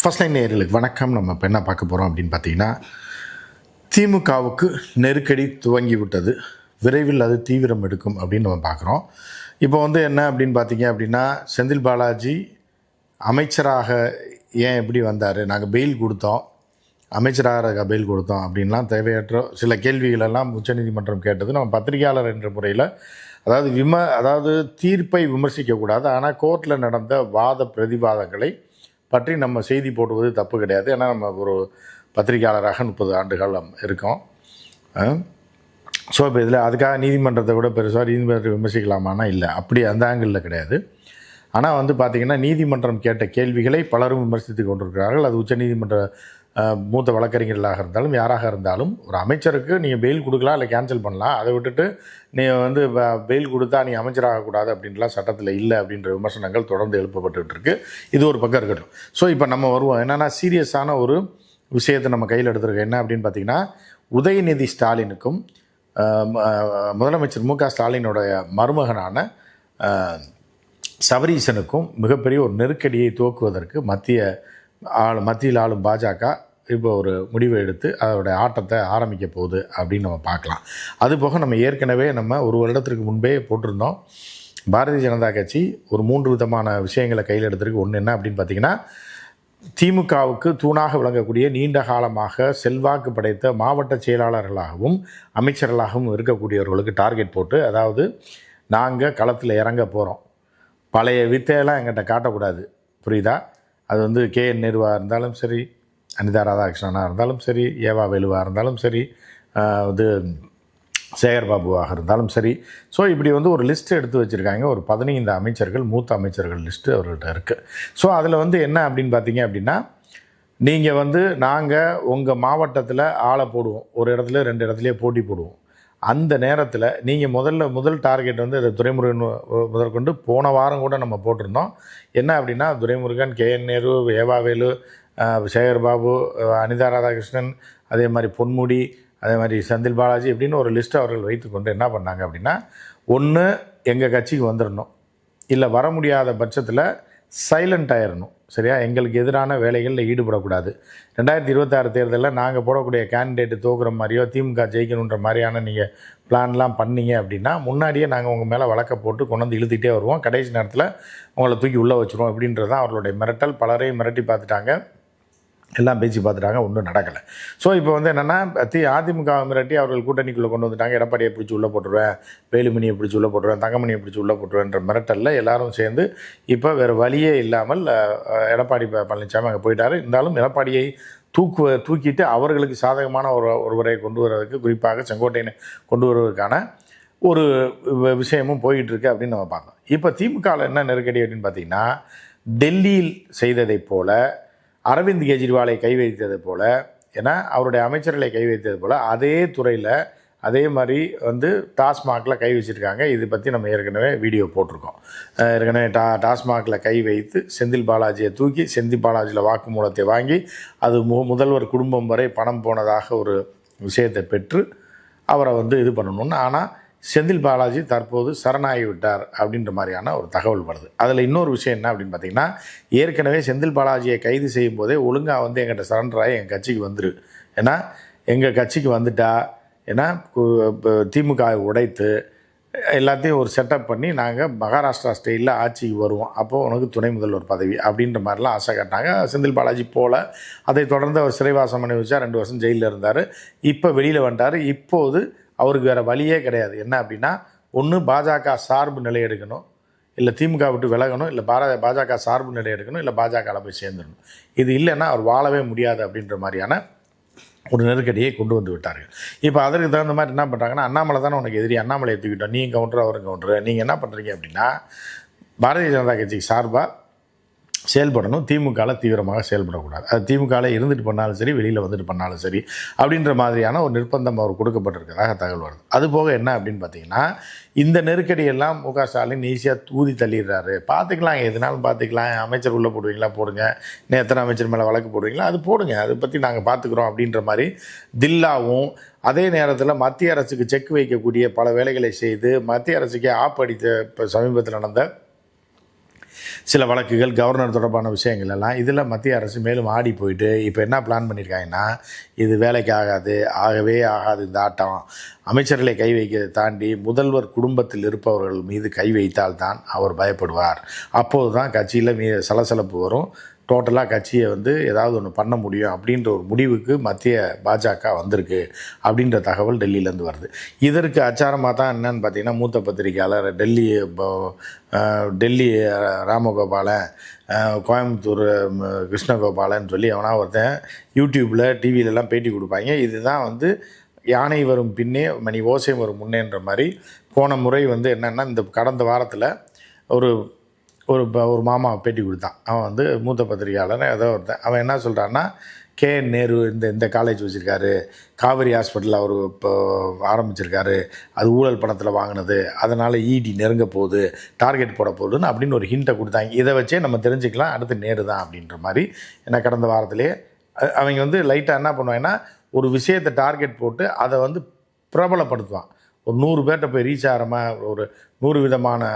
First line நேர்களுக்கு வணக்கம். நம்ம இப்போ என்ன பார்க்க போகிறோம் அப்படின்னு பார்த்தீங்கன்னா திமுகவுக்கு நெருக்கடி துவங்கி விட்டது விரைவில் அது தீவிரம் எடுக்கும் அப்படின்னு நம்ம பார்க்குறோம். இப்போ வந்து என்ன அப்படின்னு பார்த்தீங்க அப்படின்னா செந்தில் பாலாஜி அமைச்சராக ஏன் எப்படி வந்தார்? நாங்கள் பெயில் கொடுத்தோம். அமைச்சராக பெயில் கொடுத்தோம் அப்படின்லாம் தேவையற்ற சில கேள்விகளெல்லாம் உச்சநீதிமன்றம் கேட்டது. நம்ம பத்திரிகையாளர் என்ற முறையில் அதாவது விம அதாவது தீர்ப்பை விமர்சிக்கக்கூடாது. ஆனால் கோர்ட்டில் நடந்த வாத பிரதிவாதங்களை பற்றி நம்ம செய்தி போடுவது தப்பு கிடையாது. ஏன்னா நம்ம ஒரு பத்திரிகையாளராக முப்பது ஆண்டுகள் இருக்கோம். ஸோ இப்போ இதில் அதுக்காக நீதிமன்றத்தை விட பெருசாக நீதிமன்றத்தை விமர்சிக்கலாமான்னா இல்லை. அப்படி அந்த ஆங்கிளில் கிடையாது. ஆனால் வந்து பார்த்திங்கன்னா நீதிமன்றம் கேட்ட கேள்விகளை பலரும் விமர்சித்து கொண்டிருக்கிறார்கள். அது உச்சநீதிமன்ற மூத்த வழக்கறிஞர்களாக இருந்தாலும் யாராக இருந்தாலும் ஒரு அமைச்சருக்கு நீங்கள் பெயில் கொடுக்கலாம் இல்லை கேன்சல் பண்ணலாம். அதை விட்டுட்டு நீ வந்து ப- பெயில் கொடுத்தா நீ அமைச்சராகக்கூடாது அப்படின்லாம் சட்டத்தில் இல்லை அப்படின்ற விமர்சனங்கள் தொடர்ந்து எழுப்பப்பட்டு இருக்கு. இது ஒரு பக்கம் இருக்கட்டும். ஸோ இப்போ நம்ம வருவோம். என்னென்னா சீரியஸான ஒரு விஷயத்தை நம்ம கையில் எடுத்துருக்கோம் என்ன அப்படின்னு பார்த்தீங்கன்னா உதயநிதி ஸ்டாலினுக்கும் முதலமைச்சர் மு க ஸ்டாலினுடைய மருமகனான சவரீசனுக்கும் மிகப்பெரிய ஒரு நெருக்கடியை துவக்குவதற்கு மத்திய ஆளு மத்தியில் ஆளும் பாஜக இப்போ ஒரு முடிவை எடுத்து அதோடைய ஆட்டத்தை ஆரம்பிக்க போகுது அப்படின்னு நம்ம பார்க்கலாம். அதுபோக நம்ம ஏற்கனவே நம்ம ஒரு வருடத்திற்கு முன்பே போட்டிருந்தோம். பாரதிய ஜனதா கட்சி ஒரு மூன்று விதமான விஷயங்களை கையில் எடுத்திருக்கு. ஒன்று என்ன அப்படின்னு பார்த்தீங்கன்னா திமுகவுக்கு தூணாக விளங்கக்கூடிய நீண்ட காலமாக செல்வாக்கு படைத்த மாவட்ட செயலாளர்களாகவும் அமைச்சர்களாகவும் இருக்கக்கூடியவர்களுக்கு டார்கெட் போட்டு அதாவது நாங்கள் களத்தில் இறங்க போகிறோம் பழைய வித்தையெல்லாம் எங்கிட்ட காட்டக்கூடாது. புரியுதா? அது வந்து கே என் நேருவாக இருந்தாலும் சரி அனிதா ராதாகிருஷ்ணனாக இருந்தாலும் சரி ஏவா வேலுவாக இருந்தாலும் சரி இது சேகர் பாபுவாக இருந்தாலும் சரி. ஸோ இப்படி வந்து ஒரு லிஸ்ட் எடுத்து வச்சுருக்காங்க. ஒரு பதினைந்து அமைச்சர்கள் மூத்த அமைச்சர்கள் லிஸ்ட்டு அவர்கிட்ட இருக்குது ஸோ அதில் வந்து என்ன அப்படின்னு பார்த்தீங்க அப்படின்னா நீங்கள் வந்து நாங்கள் உங்கள் மாவட்டத்தில் ஆளை போடுவோம். ஒரு இடத்துல ரெண்டு இடத்துலையே போட்டி போடுவோம். அந்த நேரத்தில் நீங்கள் முதல்ல முதல் டார்கெட் வந்து அது துரைமுருகன் முதற்கொண்டு போன வாரம் கூட நம்ம போட்டிருந்தோம். என்ன அப்படின்னா துரைமுருகன் கே என் நேரு ஏவாவேலு சேகர் பாபு அனிதா ராதாகிருஷ்ணன் அதே மாதிரி பொன்முடி அதே மாதிரி செந்தில் பாலாஜி இப்படின்னு ஒரு லிஸ்ட் அவர்கள் வைத்துக்கொண்டு என்ன பண்ணாங்க அப்படின்னா ஒன்று எங்கள் கட்சிக்கு வந்துடணும் இல்லை வர முடியாத பட்சத்தில் சைலண்ட் ஆயிடணும் சரியா? எங்களுக்கு எதிரான வேலைகளில் ஈடுபடக்கூடாது. ரெண்டாயிரத்தி இருபத்தாறு தேர்தலில் நாங்கள் போடக்கூடிய கேண்டிடேட் தோக்குற மாதிரியோ திமுக ஜெயிக்கணுன்ற மாதிரியான நீங்கள் பிளான்லாம் பண்ணீங்க அப்படின்னா முன்னாடியே நாங்கள் உங்கள் மேலே வழக்க போட்டு கொண்டு வந்து இழுத்துக்கிட்டே வருவோம். கடைசி நேரத்தில் உங்களை தூக்கி உள்ளே வச்சுருவோம் அப்படின்றது தான் அவர்களுடைய மிரட்டல். பலரையும் மிரட்டி பார்த்துட்டாங்க. எல்லாம் பேச்சு பார்த்துட்டாங்க ஒன்றும் நடக்கலை. ஸோ இப்போ வந்து என்னென்னா தி அதிமுக மிரட்டி அவர்கள் கூட்டணிக்குள்ளே கொண்டு வந்துட்டாங்க. எடப்பாடியை பிடிச்சி உள்ளே போட்டுருவேன் வேலுமணியை பிடிச்சி உள்ளே போட்டுருவேன் தங்கமணியை பிடிச்சி உள்ளே போட்டுருவேன்ற மிரட்டலில் எல்லாரும் சேர்ந்து இப்போ வேறு வழியே இல்லாமல் எடப்பாடி பழனிசாமி அங்கே போயிட்டாரு. இருந்தாலும் எடப்பாடியை தூக்குவ தூக்கிட்டு அவர்களுக்கு சாதகமான ஒரு ஒருவரை கொண்டு வருவதற்கு குறிப்பாக செங்கோட்டையனை கொண்டு வருவதற்கான ஒரு விஷயமும் போயிட்டு இருக்கு அப்படின்னு நம்ம பார்த்தோம் இப்போ திமுகவில் என்ன நெருக்கடி அப்படின்னு பார்த்தீங்கன்னா டெல்லியில் செய்ததைப் போல அரவிந்த் கெஜ்ரிவாலை கை வைத்தது போல் ஏன்னா அவருடைய அமைச்சர்களை கை வைத்தது போல் அதே துறையில் அதே மாதிரி வந்து டாஸ்மாகில் கை வச்சுருக்காங்க. இது பற்றி நம்ம ஏற்கனவே வீடியோ போட்டிருக்கோம். ஏற்கனவே டா டாஸ்மாகில் கை வைத்து செந்தில் பாலாஜியை தூக்கி செந்தில் பாலாஜியில் வாக்குமூலத்தை வாங்கி அது மு முதல்வர் குடும்பம் வரை பணம் போனதாக ஒரு விஷயத்தை பெற்று அவரை வந்து இது பண்ணணும்னு. ஆனால் செந்தில் பாலாஜி தற்போது சரணாகி விட்டார் அப்படின்ற மாதிரியான ஒரு தகவல் வருது. அதில் இன்னொரு விஷயம் என்ன அப்படின்னு பார்த்தீங்கன்னா ஏற்கனவே செந்தில் பாலாஜியை கைது செய்யும் போதே ஒழுங்காக வந்து எங்கிட்ட சரண்டராகி எங்கள் கட்சிக்கு வந்துரு. ஏன்னா எங்கள் கட்சிக்கு வந்துட்டா ஏன்னா கு- திமுக உடைத்து எல்லாத்தையும் ஒரு செட்டப் பண்ணி நாங்கள் மகாராஷ்டிரா ஸ்டைலில் ஆட்சிக்கு வருவோம். அப்போது உனக்கு துணை முதல்வர் பதவி அப்படின்ற மாதிரிலாம் ஆசை காட்டினாங்க. செந்தில் பாலாஜி போல. அதை தொடர்ந்து அவர் சிறைவாசம் பண்ணி ரெண்டு வருஷம் ஜெயிலில் இருந்தார். இப்போ வெளியில் வந்துட்டார். இப்போது அவருக்கு வேறு வழியே கிடையாது. என்ன அப்படின்னா ஒன்று பாஜக சார்பு நிலை எடுக்கணும். இல்லை திமுக விட்டு விலகணும். இல்லை பாரத பாஜக சார்பு நிலை எடுக்கணும். இல்லை பாஜகவில் போய் சேர்ந்துடணும். இது இல்லைன்னா அவர் வாழவே முடியாது அப்படின்ற மாதிரியான ஒரு நெருக்கடியை கொண்டு வந்து விட்டார்கள். இப்போ அதற்கு தகுந்த மாதிரி என்ன பண்ணுறாங்கன்னா அண்ணாமலை தானே உனக்கு எதிரி. அண்ணாமலை தூக்கிட்டோம் நீங்கள் கவுண்டர் அவரும் கவுண்டர் நீங்கள் என்ன பண்ணுறீங்க அப்படின்னா பாரதிய ஜனதா கட்சிக்கு சார்பாக செயல்படணும். திமுகவில் தீவிரமாக செயல்படக்கூடாது. அது திமுகவில் இருந்துட்டு பண்ணாலும் சரி வெளியில் வந்துட்டு பண்ணாலும் சரி அப்படின்ற மாதிரியான ஒரு நிர்பந்தம் அவர் கொடுக்கப்பட்டிருக்கிறதாக தகவல் வருது. அது போக என்ன அப்படின்னு பார்த்தீங்கன்னா இந்த நெருக்கடியெல்லாம் மு க ஸ்டாலின் ஈஸியாக தூதி தள்ளிடுறாரு. பார்த்துக்கலாம் எதுனாலும் பார்த்துக்கலாம் அமைச்சர் உள்ளே போடுவீங்களா? போடுங்க. இன்னும் எத்தனை அமைச்சர் மேலே வழக்கு போடுவீங்களா? அது போடுங்க. அதை பற்றி நாங்கள் பார்த்துக்குறோம் அப்படின்ற மாதிரி தில்லாவும் அதே நேரத்தில் மத்திய அரசுக்கு செக் வைக்கக்கூடிய பல வேலைகளை செய்து மத்திய அரசுக்கே ஆப் அடித்த இப்போ சமீபத்தில் நடந்த சில வழக்குகள் கவர்னர் தொடர்பான விஷயங்கள் எல்லாம் இதில் மத்திய அரசு மேலும் ஆடி போயிட்டு இப்போ என்ன பிளான் பண்ணியிருக்காங்கன்னா இது வேலைக்கு ஆகாது ஆகவே ஆகாது இந்த ஆட்டம். அமைச்சர்களை கை வைக்கிறதை தாண்டி முதல்வர் குடும்பத்தில் இருப்பவர்கள் மீது கை வைத்தால் தான் அவர் பயப்படுவார். அப்போது தான் கட்சியில் மீ சலசலப்பு வரும். டோட்டலாக கட்சியை வந்து ஏதாவது ஒன்று பண்ண முடியும் அப்படின்ற ஒரு முடிவுக்கு மத்திய பாஜக வந்திருக்கு அப்படின்ற தகவல் டெல்லியிலேருந்து வருது. இதற்கு அச்சாரமாக தான் என்னன்னு பார்த்தீங்கன்னா மூத்த பத்திரிகையாளர் டெல்லி டெல்லி ராமகோபாலன் கோயம்புத்தூர் கிருஷ்ணகோபாலன்னு கிருஷ்ணகோபாலன் சொல்லி அவனா ஒருத்தன் யூடியூப்பில் டிவியிலலாம் பேட்டி கொடுப்பாங்க. இதுதான் வந்து யானை வரும் பின்னே மணி ஓசை வரும் முன்னேன்ற மாதிரி போன முறை வந்து என்னென்னா இந்த கடந்த வாரத்தில் ஒரு ஒரு இப்போ ஒரு மாமா பேட்டி கொடுத்தான். அவன் வந்து மூத்த பத்திரிகையாளர் ஏதோ ஒருத்தன். அவன் என்ன சொல்கிறான்னா கே என் நேரு இந்த இந்த காலேஜ் வச்சுருக்காரு. காவேரி ஹாஸ்பிட்டல் அவர் இப்போ ஆரம்பிச்சிருக்காரு. அது ஊழல் பணத்தில் வாங்கினது. அதனால் இடி நெருங்க போகுது. டார்கெட் போட போகுதுன்னு அப்படின்னு ஒரு ஹிண்ட்டை கொடுத்தாங்க. இதை வச்சே நம்ம தெரிஞ்சுக்கலாம். அடுத்து நேரு தான் அப்படின்ற மாதிரி ஏன்னா கடந்த வாரத்திலே அவங்க வந்து லைட்டாக என்ன பண்ணுவாங்கன்னா ஒரு விஷயத்தை டார்கெட் போட்டு அதை வந்து பிரபலப்படுத்துவான். ஒரு நூறு பேர்கிட்ட போய் ரீச் ஆகிற மாதிரி ஒரு நூறு விதமான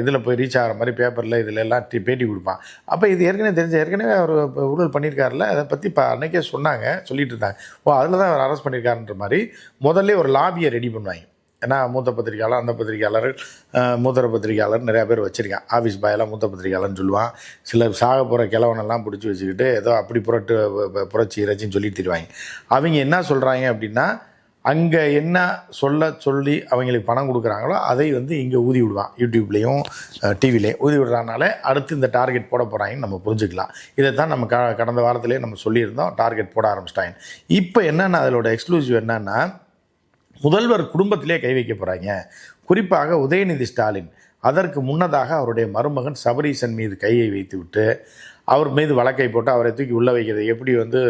இதில் போய் ரீச் ஆகிற மாதிரி பேப்பரில் இதில் எல்லாம் பேட்டி கொடுப்பான். அப்போ இது ஏற்கனவே தெரிஞ்ச ஏற்கனவே அவர் ஊழல் பண்ணியிருக்காருல அதை பற்றி இப்போ அன்னைக்கே சொன்னாங்க சொல்லிட்டு இருந்தாங்க. ஓ அதில் தான் அவர் அரெஸ்ட் பண்ணியிருக்காருன்ற மாதிரி முதல்ல ஒரு லாபியை ரெடி பண்ணுவாங்க. ஏன்னா மூத்த பத்திரிகையாளர் அந்த பத்திரிகையாளர் மூத்தர பத்திரிகையாளர் நிறையா பேர் வச்சுருக்கான் ஆஃபீஸ் பாயெல்லாம் மூத்த பத்திரிகையாளர்னு சொல்லுவான். சில சாக போகிற கிழவனெல்லாம் பிடிச்சி வச்சுக்கிட்டு ஏதோ அப்படி புரட்டு புரட்சி இறைச்சின்னு சொல்லி தருவாங்க. அவங்க என்ன சொல்கிறாங்க அப்படின்னா அங்கே என்ன சொல்ல சொல்லி அவங்களுக்கு பணம் கொடுக்குறாங்களோ அதை வந்து இங்கே ஊதி விடுவான். யூடியூப்லேயும் டிவிலையும் ஊதி விடுறதுனால அடுத்து இந்த டார்கெட் போட போகிறாங்கன்னு நம்ம புரிஞ்சுக்கலாம். இதை தான் நம்ம க கடந்த வாரத்திலே நம்ம சொல்லியிருந்தோம் டார்கெட் போட ஆரம்பிச்சிட்டாங்க இப்போ என்னென்னா அதோட எக்ஸ்க்ளூசிவ் என்னென்னா முதல்வர் குடும்பத்திலே கை வைக்க போகிறாங்க குறிப்பாக உதயநிதி ஸ்டாலின். அதற்கு முன்னதாக அவருடைய மருமகன் சபரீசன் மீது கையை வைத்துவிட்டு அவர் மீது வழக்கை போட்டு அவரை தூக்கி உள்ளே வைக்கிறது. எப்படி வந்து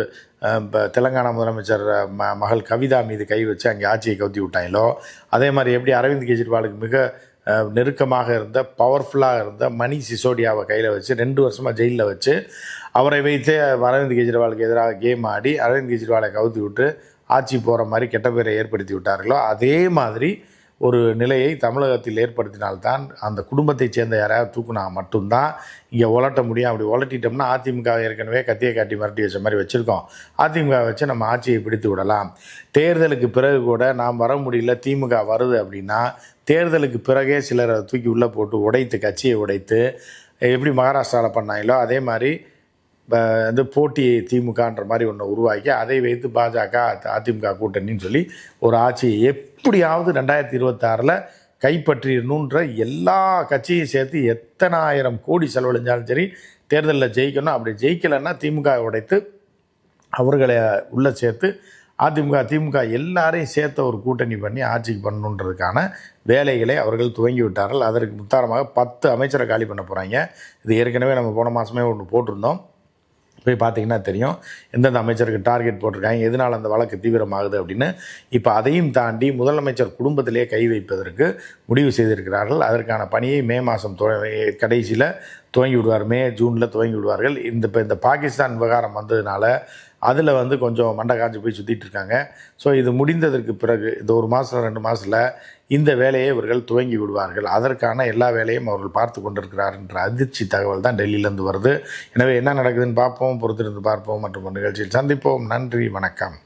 இப்போ தெலங்கானா முதலமைச்சர் ம மகள் கவிதா மீது கை வச்சு அங்கே ஆட்சியை கவுத்தி விட்டாங்களோ அதே மாதிரி எப்படி அரவிந்த் கெஜ்ரிவாலுக்கு மிக நெருக்கமாக இருந்த பவர்ஃபுல்லாக இருந்த மணி சிசோடியாவை கையில் வச்சு ரெண்டு வருஷமாக ஜெயிலில் வச்சு அவரை வைத்து அரவிந்த் கெஜ்ரிவாலுக்கு எதிராக கேம் ஆடி அரவிந்த் கெஜ்ரிவாலை கவுத்தி விட்டு ஆட்சி போகிற மாதிரி கெட்ட பேரை ஏற்படுத்தி விட்டார்களோ அதே மாதிரி ஒரு நிலையை தமிழகத்தில் ஏற்படுத்தினால்தான் அந்த குடும்பத்தை சேர்ந்த யாராவது தூக்குனா மட்டும்தான் இங்கே உலட்ட முடியும். அப்படி உலட்டிட்டோம்னா அதிமுக ஏற்கனவே கத்தியை காட்டி மிரட்டி வச்ச மாதிரி வச்சுருக்கோம். அதிமுக வச்சு நம்ம ஆட்சியை பிடித்து விடலாம். தேர்தலுக்கு பிறகு கூட நாம் வர முடியல திமுக வருது அப்படின்னா தேர்தலுக்கு பிறகே சிலரை தூக்கி உள்ளே போட்டு உடைத்து கட்சியை உடைத்து எப்படி மகாராஷ்டிராவில் பண்ணாங்களோ அதே மாதிரி வந்து போட்டி திமுகன்ற மாதிரி ஒன்று உருவாக்கி அதை வைத்து பாஜக அதிமுக கூட்டணின்னு சொல்லி ஒரு ஆட்சியை எப்படியாவது ரெண்டாயிரத்தி இருபத்தாறில் கைப்பற்றிடணுன்ற எல்லா கட்சியும் சேர்த்து எத்தனாயிரம் கோடி செலவழிஞ்சாலும் சரி தேர்தலில் ஜெயிக்கணும். அப்படி ஜெயிக்கலைன்னா திமுக உடைத்து அவர்களை உள்ளே சேர்த்து அதிமுக திமுக எல்லாரையும் சேர்த்த ஒரு கூட்டணி பண்ணி ஆட்சிக்கு பண்ணணுன்றதுக்கான வேலைகளை அவர்கள் துவங்கி விட்டார்கள். அதற்கு முத்தாரமாக பத்து அமைச்சரை காலி பண்ண போகிறாங்க இது ஏற்கனவே நம்ம போன மாதமே ஒன்று போட்டிருந்தோம். போய் பார்த்தீங்கன்னா தெரியும். எந்தெந்த அமைச்சருக்கு டார்கெட் போட்டிருக்காங்க எதனால் அந்த வழக்கு தீவிரமாகுது அப்படின்னு. இப்போ அதையும் தாண்டி முதலமைச்சர் குடும்பத்திலே கை வைப்பதற்கு முடிவு செய்திருக்கிறார்கள். அதற்கான பணியை மே மாதம் கடைசியில் துவங்கி விடுவார். மே ஜூனில் துவங்கி விடுவார்கள். இந்த இப்போ இந்த பாகிஸ்தான் விவகாரம் வந்ததுனால அதில் வந்து கொஞ்சம் மண்டை காஞ்சு போய் சுற்றிட்டு இருக்காங்க. ஸோ இது முடிந்ததற்கு பிறகு இந்த ஒரு மாதம் ரெண்டு மாதத்தில் இந்த வேலையை இவர்கள் துவங்கி விடுவார்கள். அதற்கான எல்லா வேலையும் அவர்கள் பார்த்து கொண்டிருக்கிறார் என்ற அதிர்ச்சி தகவல் தான் டெல்லியிலேருந்து வருது. எனவே என்ன நடக்குதுன்னு பார்ப்போம் பொறுத்திருந்து பார்ப்போம் மற்றும் நிகழ்ச்சியில் சந்திப்போம். நன்றி வணக்கம்.